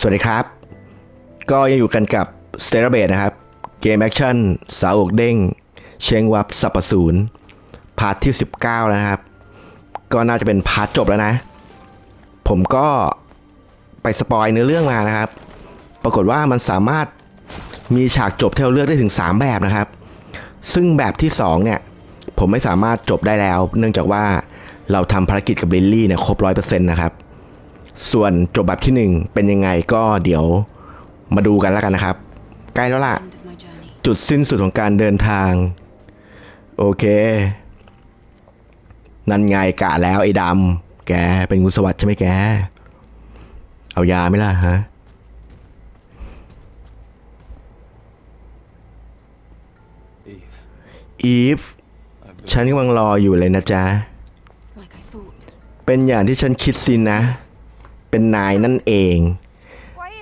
สวัสดีครับ ก็ยังอยู่กันกับ s t e r a b a t e นะครับ เกมแอคชั่น สาวอกเด้ง เชงวับสับประศูนพาร์ทที่ 19 แล้วนะครับ ก็น่าจะเป็นพาร์ทจบแล้วนะ ผมก็ไปสปอยเนื้อเรื่องมานะครับ ปรากฏว่ามันสามารถมีฉากจบที่เราเลือกได้ถึง 3 แบบนะครับ ซึ่งแบบที่ 2 เนี่ย ผมไม่สามารถจบได้แล้ว เนื่องจากว่าเราทำภารกิจกับลิลลี่เนี่ยครบร้อยเปอร์เซ็นต์นะครับ ส่วนจบแบบที่ 1 เป็นยังไงก็เดี๋ยวมาดูกันแล้วกันนะครับ ใกล้แล้วล่ะ End of my journey. จุดสิ้นสุดของการเดินทาง โอเค นั่นไงกะแล้วไอ้ดำแกเป็นงูสวัสด์ใช่ไหมแก เอายาไหมล่ะฮะ Eve, อีฟ I've been ฉันกำลังรออยู่เลยนะจ๊ะ It's like I thought. เป็นอย่างที่ฉันคิดสินะ เป็นนายนั่นเอง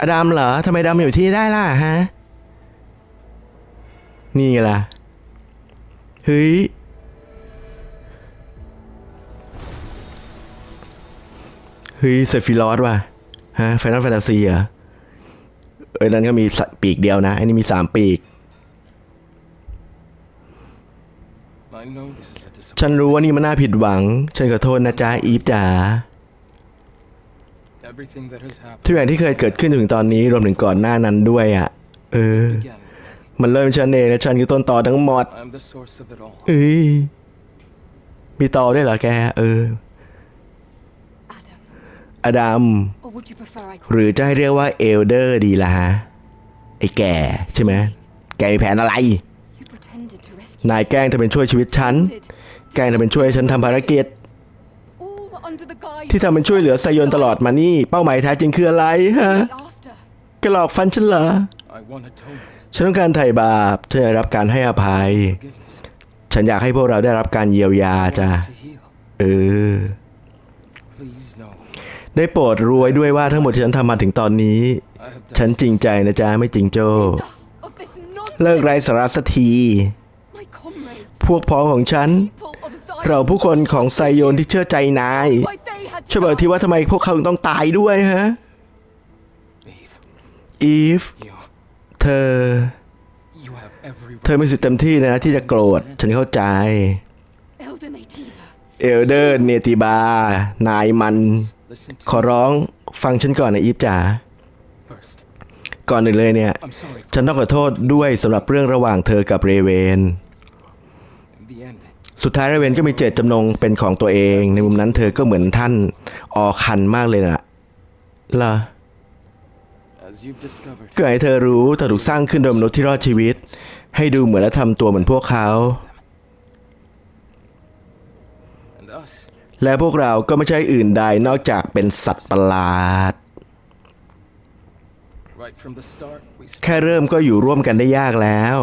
อดัมเหรอทำไมดำอยู่ที่ได้ล่ะฮะ นี่ไงล่ะ เฮ้ย เฮ้ยเซฟิลอสว่ะ ฮะไฟนอลแฟนตาซีเหรอเอ้ยนั่นก็มีปีกเดียวนะ อันนี้มีสามปีก ฉันรู้ว่านี่มันน่าผิดหวัง ฉันขอโทษนะจ๊ะ อีฟจ๋า ทุก happened อย่างที่เคยเกิดขึ้นจนถึงตอนนี้รวมถึงก่อนหน้านั้นด้วยอะ เออ began with me. มันเริ่มฉันเองและฉันคือต้นตอทั้งหมด I'm the source of it all. เอ้ยมีต่อด้วยเหรอแก เออ Adam. อดัม Or would you prefer I ห call รือจะให้เรียกว่าเอลเดอร์ดีล่ะฮะ ไอ้แก่ใช่ไหม แกมีแผนอะไร you pretended to rescue นายแกล้งทำเป็นช่วยชีวิตฉัน แกล้งทำเป็นช่วยให้ฉันทำภารกิจ ที่ทำเป็นช่วยเหลือไซยนตลอดมานี่ เป้าหมายแท้จริงคืออะไรฮะ after. แกหลอกฟันฉันเหรอ I want atonement, ฉันต้องการไถ่บาปฉันอยากได้รับการให้อภัย forgiveness, ฉันอยากให้พวกเราได้รับการเยียวยาจ้ะ to heal. เออ Please no. ได้โปรดรู้ไว้ด้วยว่าทั้งหมดที่ฉันทำมาถึงตอนนี้ I have done ฉันจริงใจนะจ๊ะไม่จริงโจ้ Enough of this nonsense. เลิกไร้สาระสักที My comrades. พวกพ้องของฉัน People of Zion. เราผู้คนของไซโยนที่เชื่อใจนาย Why they had ช่วยบอก died. ทีว่าทำไมพวกเขาถึงต้องตายด้วยฮะ Eve. อีฟ You, เธอ you have every เธอ right. มีสิทธิ์เต็มที่เลยนะที่จะโกรธฉันเข้าใจ Elder Natiba. เอลเดอร์เนติบา นายมัน Listen ขอ to me ร้องฟังฉันก่อนนะอีฟจ๋า first. ก่อนอื่นเลยเนี่ย I'm sorry. ฉันต้องขอโทษด้วยสำหรับเรื่องระหว่างเธอกับเรเวน In the end, สุดท้ายเรเวนก็มีเจตจำนงเป็นของตัวเอง ในมุมนั้นเธอก็เหมือนท่านออคันมากเลยล่ะล่ะ as you've discovered, ก็ให้เธอรู้เธอถูกสร้างขึ้นโดยมนุษย์ที่รอดชีวิต ให้ดูเหมือนและทำตัวเหมือนพวกเขา และพวกเราก็ไม่ใช่อื่นใดนอกจากเป็นสัตว์ประหลาด แค่เริ่มก็อยู่ร่วมกันได้ยากแล้ว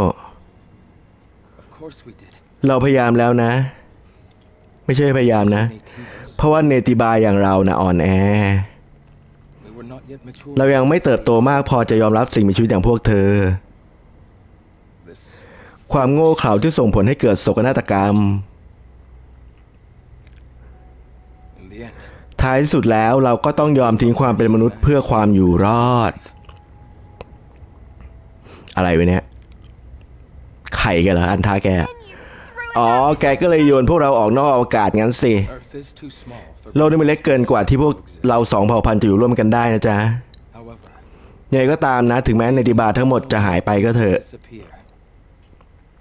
เราพยายามแล้วนะ ไม่ใช่พยายามนะ เพราะว่าเนติบาอย่างเรานะอ่อนแอ เรายังไม่เติบโตมากพอจะยอมรับสิ่งมีชีวิตอย่างพวกเธอ ความโง่เขลาที่ส่งผลให้เกิดโศกนาฏกรรม ท้ายที่สุดแล้วเราก็ต้องยอมทิ้งความเป็นมนุษย์เพื่อความอยู่รอด อะไรวะเนี่ย ไข่แกันเหรออันท้าแก อ๋อ แกก็เลยโยนพวกเราออกนอกอวกาศงั้นสิ Earth is too small for โลกนี้มันเล็กเกินกว่าที่พวกเราสองเผ่าพันธุ์จะอยู่ร่วมกันได้นะจ๊ะ However, ยังไงก็ตามนะ ถึงแม้ในดิบาทั้งหมดจะหายไปก็เถอะ disappear.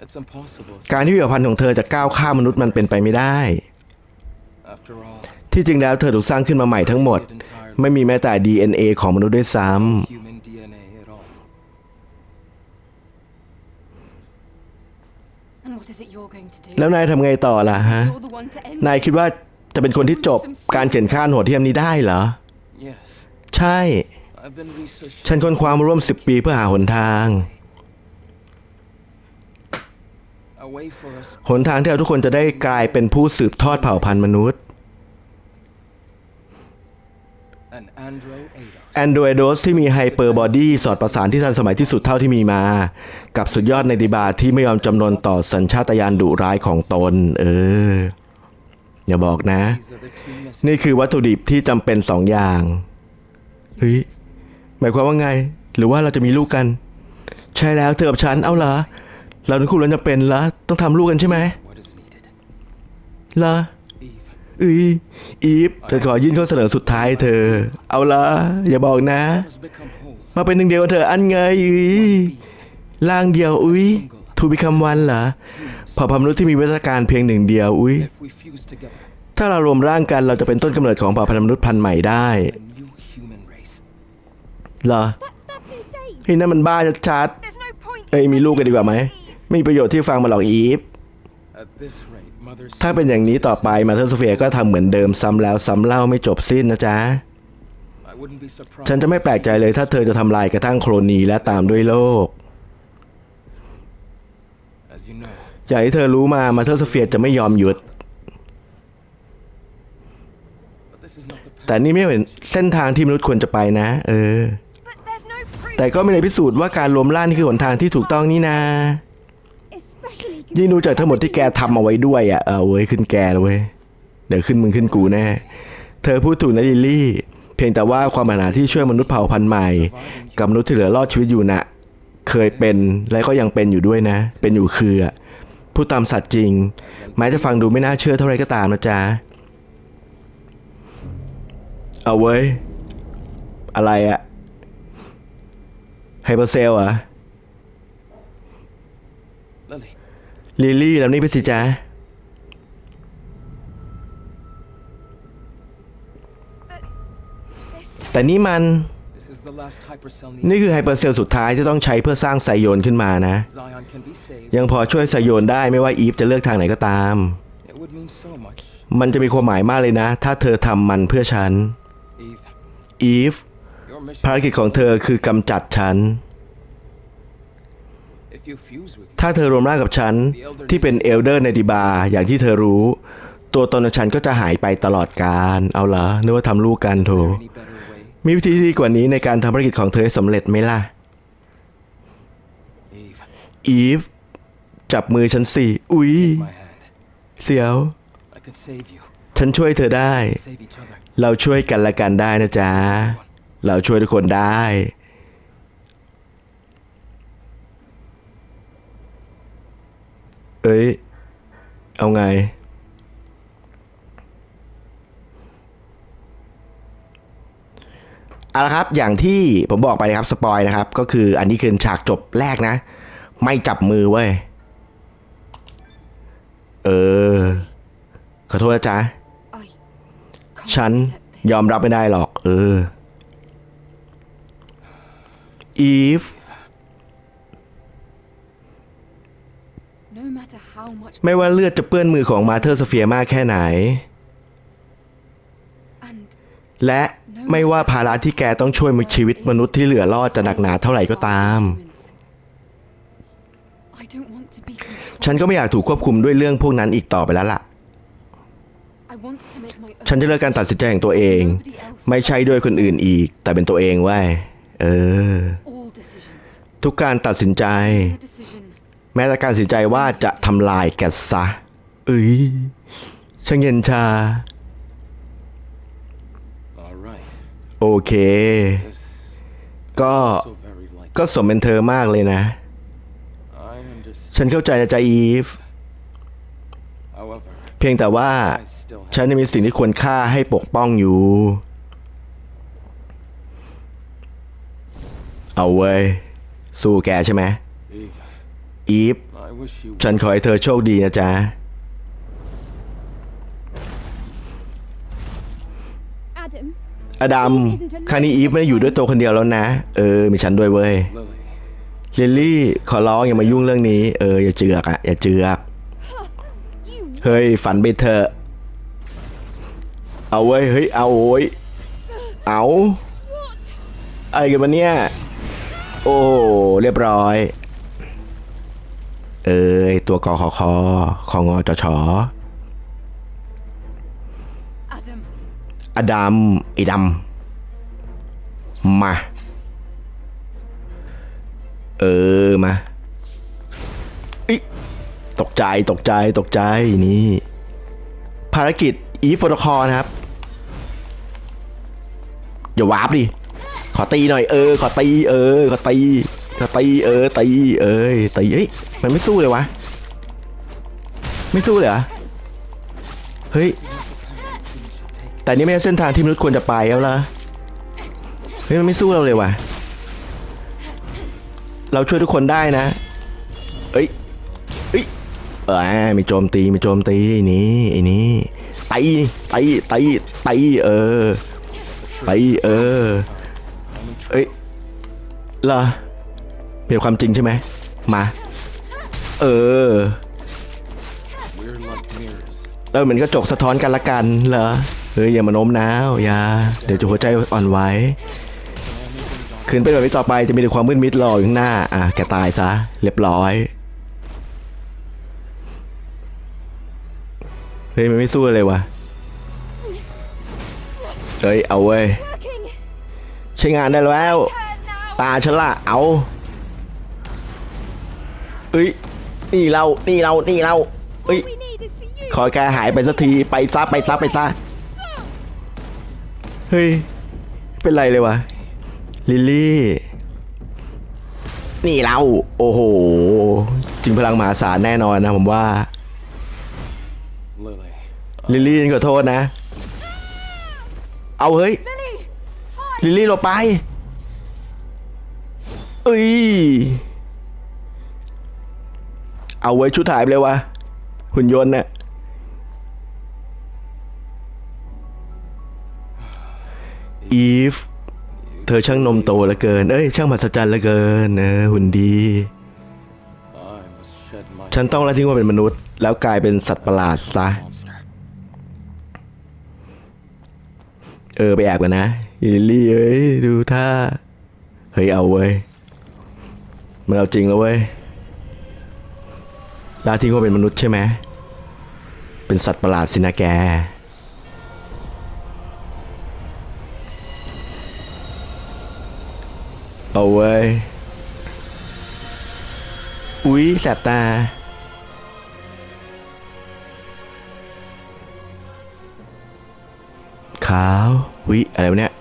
It's impossible. for- การที่เผ่าพันธุ์ของเธอจะก้าวข้ามมนุษย์มันเป็นไปไม่ได้ After all, ที่จริงแล้วเธอถูกสร้างขึ้นมาใหม่ทั้งหมด created entirely ไม่มีแม้แต่ DNA ของมนุษย์ด้วยซ้ human แล้วนายทำไงต่อล่ะฮะ You're the one to end นายคิด this. ว่าจะเป็นคนที่จบการเขียนข้านโหดเหี้ยมนี้ได้เหรอ Yes, ใช่ I've been researching ฉันค้นคว้ามาร่วม10ปีเพื่อหาหนทาง a way for us หนทางที่เราทุกคนจะได้กลายเป็นผู้สืบทอดเผ่าพันธุ์มนุษย์ แอนโดร d โดสที่มีไฮเปอร์บอดี้สอดประสานที่ทันสมัยที่สุดเท่าที่มีมา กับสุดยอดในดิบาที่ไม่ยอมจำนนต่อสัญชาตญาณดุร้ายของตน เออ อย่าบอกนะ These are the two นี่ necessary คือวัตถุดิบที่จำเป็นสองอย่าง เฮ้ย หมายความว่าไง หรือว่าเราจะมีลูกกัน ใช่แล้วเธอกับฉัน เอาเหรอ เราทั้งคู่เราจะเป็นเหรอต้องทำลูกกันใช่ไหม What is needed? เหรอ อุ้ยอีฟเธอขอยื่นข้อเสนอสุดท้ายเธอ เอาละอย่าบอกนะ มาเป็นหนึ่งเดียวกันเธออันไงอุ้ยร่างเดียวอุ้ยทูบิคัมวันเหรอเผ่าพันธุ์มนุษย์ที่มีวัฒนาการเพียงหนึ่งเดียวอุ้ยถ้าเรารวมร่างกันเราจะเป็นต้นกำเนิดของเผ่าพันธุ์มนุษย์พันธุ์ใหม่ได้เหรอเฮ้ยนั่นมันบ้าชัดๆเอ้ยมีลูกกันดีกว่าไหมไม่มีประโยชน์ที่ฟังมาหรอกอีฟ At this rate, Mother ถ้าเป็นอย่างนี้ต่อไปมาเธอร์สเฟียก็ทำเหมือนเดิมซ้ำแล้วซ้ำเล่าไม่จบสิ้นนะจ๊ะ I wouldn't be surprised. ฉันจะไม่แปลกใจเลยถ้าเธอจะทำลายกระทั่งโครนีและตามด้วยโลก As you know, อย่างที่เธอรู้มามาเธอร์สเฟียจะไม่ยอมหยุด but this is not the path. แต่นี่ไม่เป็นเส้นทางที่มนุษย์ควรจะไปนะ เออ But there's no proof. แต่ก็ไม่ได้พิสูจน์ว่าการรวมร่างนี่คือหนทางที่ถูกต้องนี่นา Especially ยิ่งดูจากทั้งหมดที่แกทำเอาไว้ด้วยอะเออเว้ยขึ้นแกเลยเว้ยเดี๋ยวขึ้นมึงขึ้นกูแน่เธอพูดถูกนะลิลลี่ เพียงแต่ว่าความปรารถนาที่ช่วยมนุษย์เผ่าพันธุ์ใหม่ กับมนุษย์ที่เหลือรอดชีวิตอยู่น่ะเคยเป็นและก็ยังเป็นอยู่ด้วยนะ เป็นอยู่คืออะพูดตามสัตว์จริง แม้จะฟังดูไม่น่าเชื่อเท่าไรก็ตามนะจ๊ะเอาเว้ย อะไรอะไฮเปอร์เซลอะ ลิลลี่แล้วนี่ไปสิจ๊ะ this. แต่นี่มัน this is the last hypercell นี่ needed. คือไฮเปอร์เซลสุดท้ายที่ต้องใช้เพื่อสร้างไซโยนขึ้นมานะ Zion can be saved. ยังพอช่วยไซโยนได้ไม่ว่าอีฟจะเลือกทางไหนก็ตาม It would mean so much. มันจะมีความหมายมากเลยนะ ถ้าเธอทำมันเพื่อฉัน Eve, อีฟ your mission. ภารกิจของเธอคือกำจัดฉัน ถ้าเธอรวมร่างกับฉัน ที่เป็นเอลเดอร์ในดิบาอย่างที่เธอรู้ ตัวตนของฉันก็จะหายไปตลอดกาลเอาเหรอนึกว่าทำลูกกันโถมีวิธีที่ดีกว่านี้ในการทำภารกิจของเธอให้สำเร็จไหมล่ะ อีฟ จับมือฉันสิอุ๊ย เสียว ฉันช่วยเธอได้ เราช่วยกันละกันได้นะจ๊ะ เราช่วยทุกคนได้ เอ้ย เอาไง เอาละครับ อย่างที่ผมบอกไปนะครับ สปอยนะครับ ก็คืออันนี้คือฉากจบแรกนะ ไม่จับมือเว้ย เออ ขอโทษนะจ๊ะ ฉันยอมรับไม่ได้หรอก เออ อีฟ ไม่ว่าเลือดจะเปื้อนมือของมาเธอร์สเฟียมากแค่ไหน and และไม่ว่าภาระที่แกต้องช่วยมีชีวิตมนุษย์ที่เหลือรอดจะหนักหนาเท่าไหร่ก็ตาม I don't want to be controlled. ฉันก็ไม่อยากถูกควบคุมด้วยเรื่องพวกนั้นอีกต่อไปแล้วล่ะ I want to make my own ฉันจะเลือกการตัดสินใจของตัวเอง Nobody else ไม่ใช่ด้วยคนอื่นอีก แต่เป็นตัวเองเว้ยเออ all decisions. ทุกการตัดสินใจ The decision แม้แต่การตัดสินใจว่าจะทำลายแกซะเอ้ยช่างเย็นชา All right. โอเค This ก็ is so very like. ก็สมเป็นเธอมากเลยนะ I understand. ฉันเข้าใจนะจ๊ะอีฟ However, เพียงแต่ว่า I still have ฉันยังมีสิ่งที่ควรค่าให้ปกป้องอยู่ เอาเว้ย สู้แกใช่ไหม Eve. อีฟ I wish you ฉันขอให้เธอโชคดีนะจ๊ะ Adam. อดัมครั้งนี้อีฟไม่ได้อยู่ด้วยตัวคนเดียวแล้วนะ เออ มีฉันด้วยเว้ย Lily. ลิลลี่ ขอร้องอย่ามายุ่งเรื่องนี้ เออ อย่าเจือกอะอย่าเจือก You. เฮ้ย ฝันไปเถอะ เอาเว้ย เฮ้ย เอาโอ้ย เอา What? อะไรกันวะเนี่ย โอ้ เรียบร้อย เอ้ยตัวกอคอคอของอจชอ Adam อดัมไอ้ดำมา เออ มาอิตกใจตกใจตกใจนี่ ภารกิจอีโฟโตคอนะครับ อย่าวาร์ปดิ ขออตีหน่อย เออ ขอตี เออ ขอตีขอ ตีเออตีเอ้ยตีเอ้ยมันไม่สู้เลยวะ ไม่สู้เลยเหรอเฮ้ยแต่นี่ไม่ใช่เส้นทางที่มนุษย์ควรจะไปแล้วล่ะเฮ้ยมันไม่สู้เราเลยว่ะ เราช่วยทุกคนได้นะเอ้ยเอ้ยเออมีโจมตีมีโจมตีไอ้นี่ไอ้นี่ตีตีตีตีเออตีเออเอ้ยเหรอ เป็นความจริงใช่ไหมมา เออ We're like mirrors. แล้วเหมือนกระจกสะท้อนกันละกันเหรอเฮ้ยอย่ามาโน้มน้าวอย่าเดี๋ยวจะหัวใจอ่อนไหวคืนไปแบบนี้ต่อไปจะมีแต่ความมืดมิดรออยู่ข้างหน้า อะแกตายซะ เรียบร้อยเฮ้ยมันไม่สู้เลยวะเฮ้ยเอาเว้ย Working. ใช้งานได้แล้ว Turn now. ตาฉันละเอา เอ้ยนี่เรานี่เรานี่เราเอ้ย ขอแกหายไปสักทีไปซะไปซะไปซะเฮ้ย เป็นไรเลยวะลิลลี่ นี่เรา โอ้โหจริงพลังมหาศาลแน่นอนนะผมว่า ลิลลี่ฉันขอโทษนะ เอาเฮ้ย ลิลลี่หลบไป เอ้ย เอาไว้ชุดถ่ายเลยวะหุ่นยนต์เนี่ยอีฟเธอช่างนมโตเหลือเกิน เอ้ย ช่างมหัศจรรย์เหลือเกินเออหุ่นดี ฉันต้องละทิ้งว่าเป็นมนุษย์ แล้วกลายเป็นสัตว์ประหลาดซะ เออ ไปแอบกันนะลิลลี่เอ้ย ดูท่า เฮ้ย เอาเว้ย มันเอาจริงแล้วเว้ย ลาทิ้งว่าเป็นมนุษย์ใช่ไหม เป็นสัตว์ประหลาดสินะแก เอาเว้ย อุ๊ยแสบตา ขาววิอะไรวะเนี่ย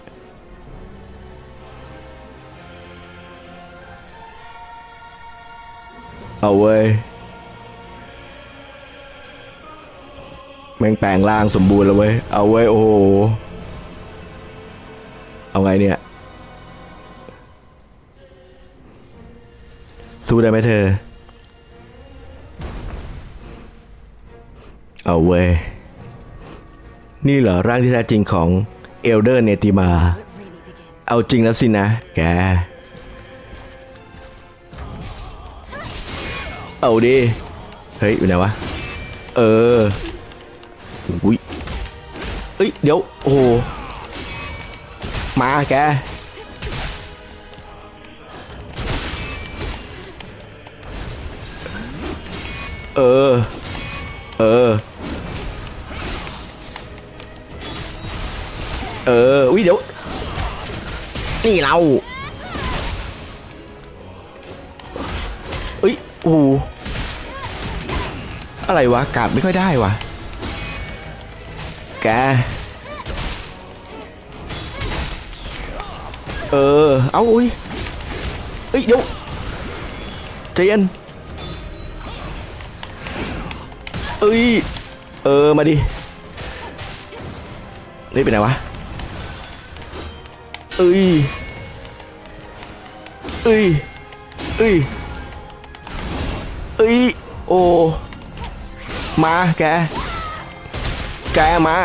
เอาเว้ย แม่งแปลงร่างสมบูรณ์แล้วเว้ย เอาเว้ยโอ้โห เอาไงเนี่ย สู้ได้ไหมเธอ เอาเว้ย นี่เหรอร่างที่แท้จริงของเอลเดอร์เนติมา เอาจริงแล้วสินะ แก เอาดิ เฮ้ย อยู่ไหนวะ เออ อุ้ยเอ้ย เดี๋ยว โอ้โห มาแก เออ เออ เออ อุ้ยเดี๋ยว นี่เราเอ้ย โอ้โห อะไรวะ กาดไม่ค่อยได้วะ แกเออเอาอุ้ยเอ้ยเดี๋ยวใจเย็นเแกมา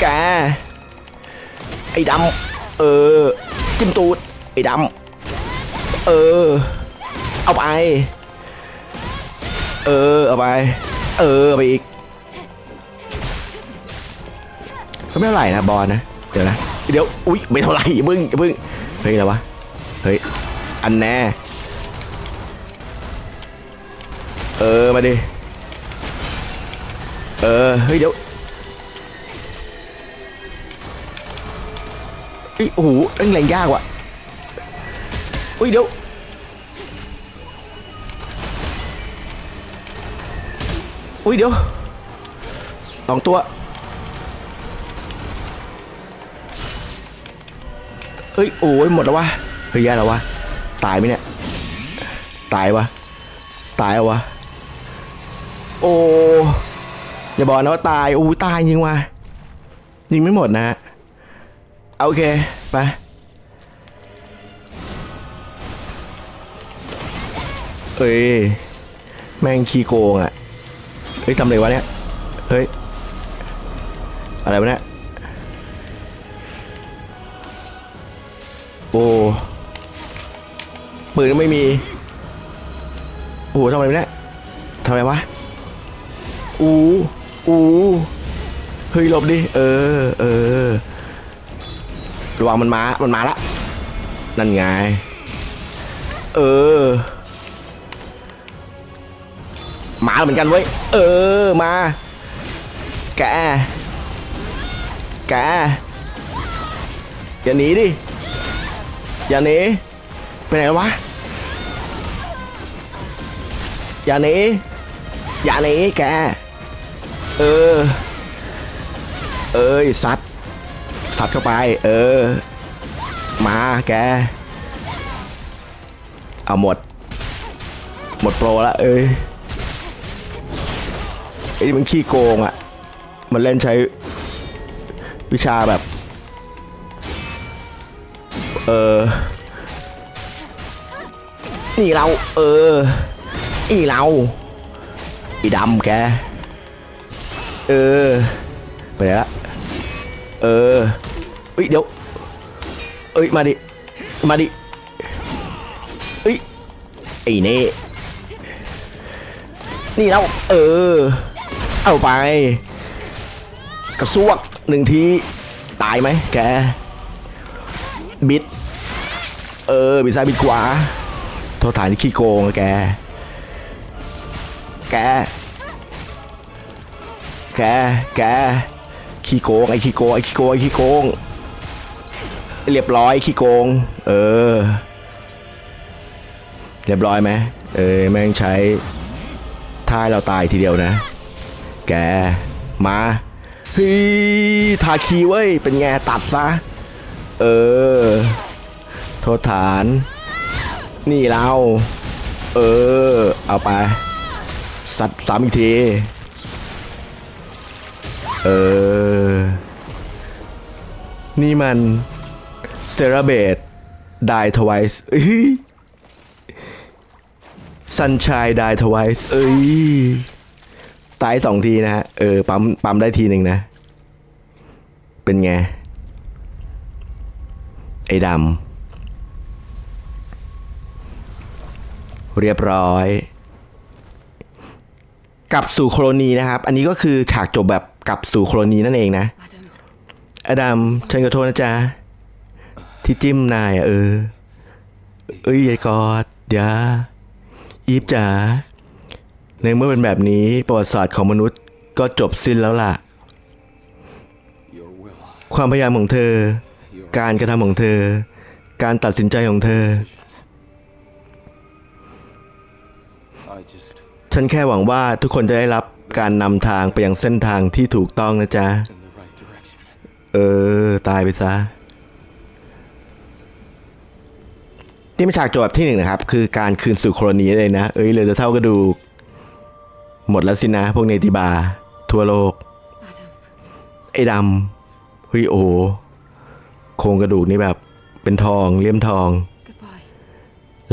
แก ไอ้ดำ เออ จิ้มตูด ไอ้ดำ เออ เอาไป เออ เอาไป เออเอาไปอีกก็ไม่เท่าไหร่นะบอลนะ เดี๋ยวนะ เดี๋ยว อุ๊ย ไม่เท่าไหร่อย่าเพิ่งอย่าเพิ่งเฮ้ยอะไรวะ เฮ้ย อันแน่ เออ มาดิ เออ เฮ้ย เดี๋ยว อ้ยโอ้โหแรงแรงยากว่ะอุ้ยเดี๋ยวอุ้ยเดี๋ยวสองตัวเอ้ยโอ้ยหมดแล้ววะเฮ้ยแย่แล้ววะตายไหมเนี่ยตายวะตายเอาวะโอ้อย่าบอกนะว่าตายอู้ตายจริงวะยิงไม่หมดนะฮะ โอเค ไป เอ้ย แม่งขี้โกงอะ เฮ้ยทำอะไรวะเนี่ย เฮ้ย อะไรวะเนี่ย โอ้ปืนก็ไม่มี โอ้โหทำอะไรเนี่ยทำอะไรวะ อู้อู้เฮ้ยหลบดิ เออ เออ ระวังมันมา มันมาละ นั่นไง เออ มาเหมือนกันเว้ย เออ มา แก แก อย่าหนีดิ อย่าหนี ไปไหนแล้ววะ อย่าหนี อย่าหนีแก เออ เอ้ยซัด ซัดเข้าไป เออ มาแก เอาหมด หมดโปรละเอ้ยไอ้นี่มันขี้โกงอะ มันเล่นใช้วิชาแบบ เออ นี่เรา เอออีเราอีดำแก เออ ไปไหนละเออ เอ้ยเดี๋ยวเอ้ย มาดิ มาดิเอ้ย ไอ้นี่นี่เราเออ เอาไป กระซวกหนึ่งที ตายไหมแก บิด เออ บิดซ้ายบิดขวาโทษฐานที่ขี้โกงอะแก แก แก แก ขี้โกง ไอ้ขี้โกง ไอ้ขี้โกง ไอ้ขี้โกง เรียบร้อยขี้โกง เออ เรียบร้อยไหมเออแม่งใช้ท่าเราตายทีเดียวนะ แก มาฮ้ยทาคีเว้ย เป็นไงตัดซะ เออ โทษฐาน นี่เรา เออ เอาไป สัตว์สามอีกที เออ นี่มัน เซราเบดไดทวายส์เอ้ยซันชายไดทวายส์เอ้ยตายสองทีนะฮะเออปั๊มปั๊มได้ทีหนึ่งนะ เป็นไง ไอ้ดำเรียบร้อย กลับสู่โคลนีนะครับ อันนี้ก็คือฉากจบแบบกลับสู่โคลนีนั่นเองนะ Adam, อดัมฉันขอโทษนะจ๊ะ ที่จิ้มนายอะเออ เอ้ยยายกอดยวอีฟจ๋าในเมื่อเป็นแบบนี้ประวัติศาสตร์ของมนุษย์ก็จบสิ้นแล้วล่ะ ความพยายามของเธอ การกระทำของเธอ การตัดสินใจของเธอ ฉันแค่หวังว่าทุกคนจะได้รับการนำทางไปยังเส้นทางที่ถูกต้องนะจ๊ะ เออ ตายไปซะ นี่เป็นฉากจบแบบที่หนึ่งนะครับ คือการคืนสู่โคลนีเลยนะ เอ้ยเหลยจะเท่ากระดูก หมดแล้วสินะ พวกเนติบา ทั่วโลก Adam, ไอ้ดำเฮ้ยโอ้โหโครงกระดูกนี่แบบเป็นทองเลี่ยมทอง goodbye.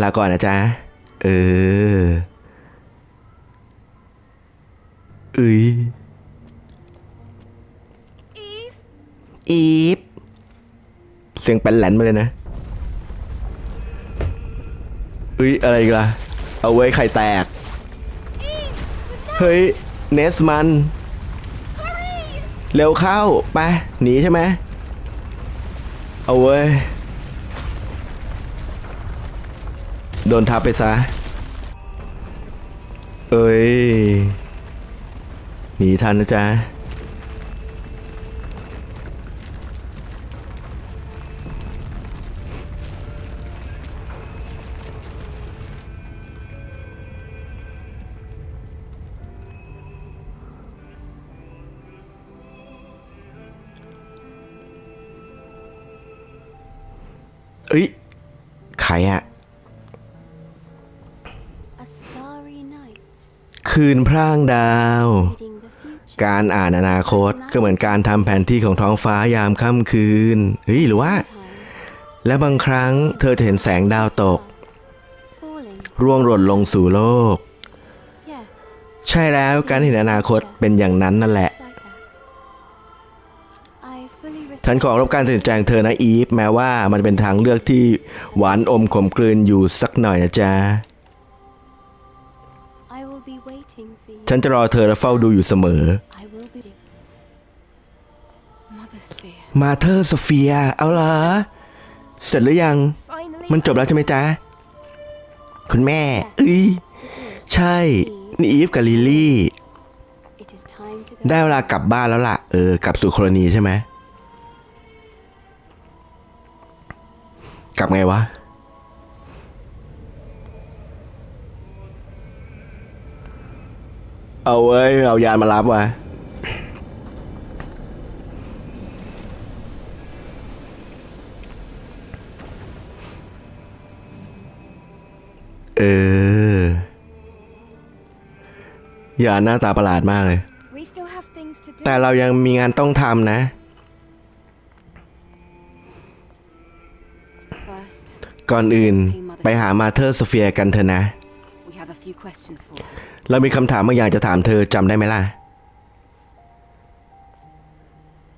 ลาก่อนนะจ๊ะ เออเอ้ย Eve, อีฟเสียงเป็นแหลนมาเลยนะ เอ้ยอะไรกันล่ะเอาไว้ไข่แตก เฮ้ยเนสมัน เร็วเข้าไปหนีใช่ไหมเอาเว้โดนทับไปซะ เอ้ยหนีทันนะจ๊ะ ครอะ A starry night, คืนพร่างดาว reading the future. การอ่านอนาคตก็เหมือนการทำแผนที่ของท้องฟ้ายามค่ำคืนเฮ้ยหรือว่า Sometimes และบางครั้งเธอจะเห็นแสงดาวตก falling. ร่วงหล่นลงสู่โลก Yes. ใช่แล้วการเห็นอนาคตเป็นอย่างนั้นนั่นแหละ ฉันขอรับการตัดสินใจของเธอนะอีฟแม้ว่ามันเป็นทางเลือกที่หวานอมขมกลืนอยู่สักหน่อยนะจ๊ะ I will be waiting for you. ฉันจะรอเธอและเฝ้าดูอยู่เสมอ I will be. Mother Sphere. มาเธอร์สเฟีย เอาเหรอ เสร็จหรือยัง Finally. มันจบแล้วใช่ไหมจ๊ะ คุณแม่เอ้ย It is. ใช่ นี่อีฟกับลิลลี่ It is time to go. ได้เวลากลับบ้านแล้วล่ะ เออ กลับสู่โคโลนีใช่ไหม กลับไงวะ เอาเว้ย เอายานมารับวะเออยานหน้าตาประหลาดมากเลย We still have things to do. แต่เรายังมีงานต้องทำนะ ก่อนอื่นไปหามาเธอร์โซเฟียกันเถอะนะ เรามีคำถามบางอย่างจะถามเธอจำได้ไหมล่ะ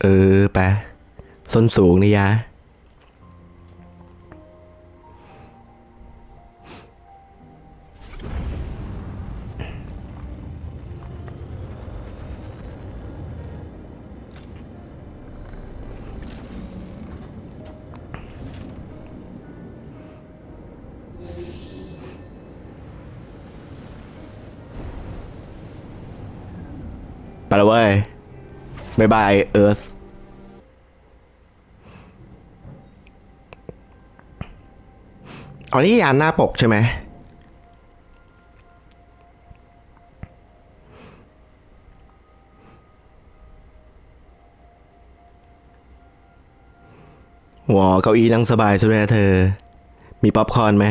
เออไปะส้นสูงนี่ยะ ไปแล้วเว้ยบายบายเอิร์ธอันนี้ยานหน้าปกใช่ไหมหัวเก้าอี้นั่งสบายสุดเลยนะเธอ มีป๊อปคอร์นไหม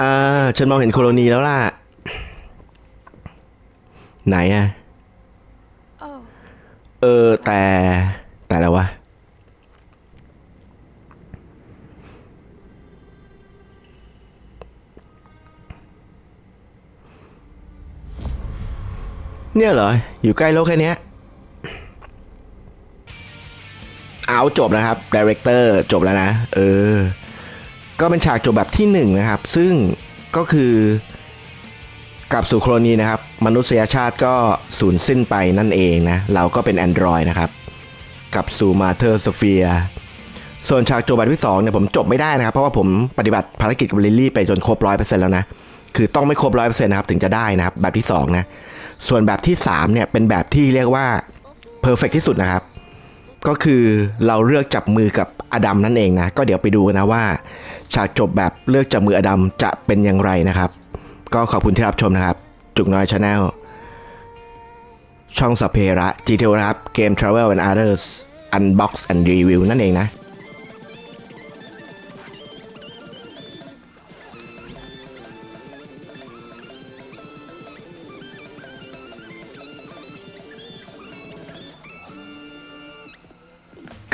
อ่า ฉันมองเห็นโคโลนีแล้วล่ะ ไหนอะ Oh, เออแต่แต่แล้ววะเนี่ยเหรอ อยู่ใกล้โลกแค่เนี้ยเอาจบนะครับดีเรคเตอร์จบแล้วนะ เออ ก็เป็นฉากจบแบบที่หนึ่งนะครับ ซึ่งก็คือกลับสู่โคลนีนะครับ มนุษยชาติก็สูญสิ้นไปนั่นเองนะ เราก็เป็น Android นะครับกับสู่มาเธอร์สเฟียส่วนฉากจบแบบที่2เนี่ยผมจบไม่ได้นะครับ เพราะว่าผมปฏิบัติภารกิจกับลิลลี่ไปจนครบร้อยเปอร์เซ็นต์แล้วนะ คือต้องไม่ครบร้อยเปอร์เซ็นต์นะครับ ถึงจะได้นะครับ แบบที่ 2 นะ ส่วนแบบที่ 3 เนี่ย เป็นแบบที่เรียกว่าเพอร์เฟกที่สุดนะครับ ก็คือเราเลือกจับมือกับอดัมนั่นเองนะ ก็เดี๋ยวไปดูกันนะว่า ฉากจบแบบเลือกจับมืออดัมจะเป็นอย่างไรนะครับ ก็ขอบคุณที่รับชมนะครับ จุกน้อยชาแนลช่องสเพระ GTO นะครับเกม Travel and Others Unbox and Review นั่นเองนะ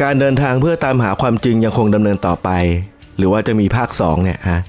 การเดินทางเพื่อตามหาความจริงยังคงดำเนินต่อไป หรือว่าจะมีภาค 2 เนี่ยฮะ